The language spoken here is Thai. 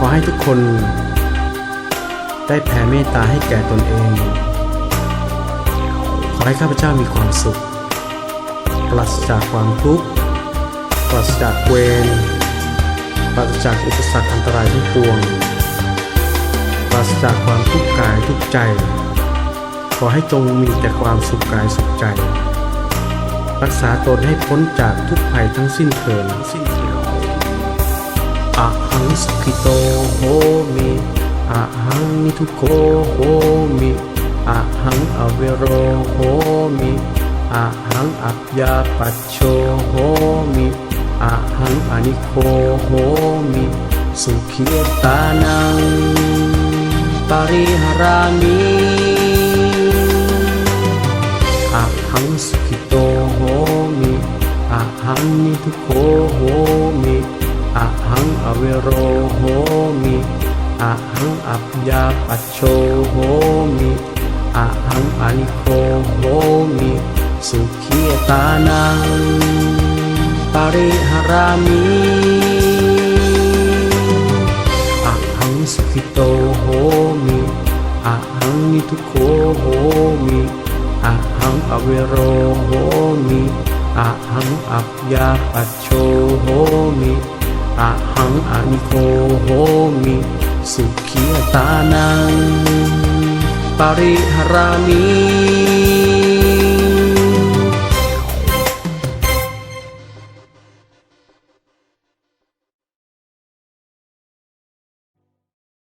ขอให้ทุกคนได้แผ่เมตตาให้แก่ตนเอง ขอให้ข้าพเจ้ามีความสุข ปราศจากความทุกข์ ปราศจากเวร ปราศจากอุปสรรคอันตรายทั้งปวง ปราศจากความทุกข์กายทุกใจ ขอให้จงมีแต่ความสุขกายสุขใจ รักษาตนให้พ้นจากทุกภัยทั้งสิ้นเถิดสิ้นเถิด อะหังสุขิโตโหมิอะหังนิทุโกโหมิอะหังอเวโรโหมิอะหังอัพยาปัชโชโหมิอะหังอนิโคโหมิสุขีตานังปาริหารามิอะหังสุขิโตโหมิอะหังนิทุโคโหมิ อะหังอเวโรโหมิอะหังอัพยาปัชโชโหมิอะหังอนิโคโหมิสุขีตานังปาริหารามิอะหังสุขิโตโหมิอะหังนิทุโคโหมิอะหังอเวโรโหมิอะหังอัพยาปัชโชโหมิ อะหังอนิโคโหมิสุขีตานังปาริหารามิ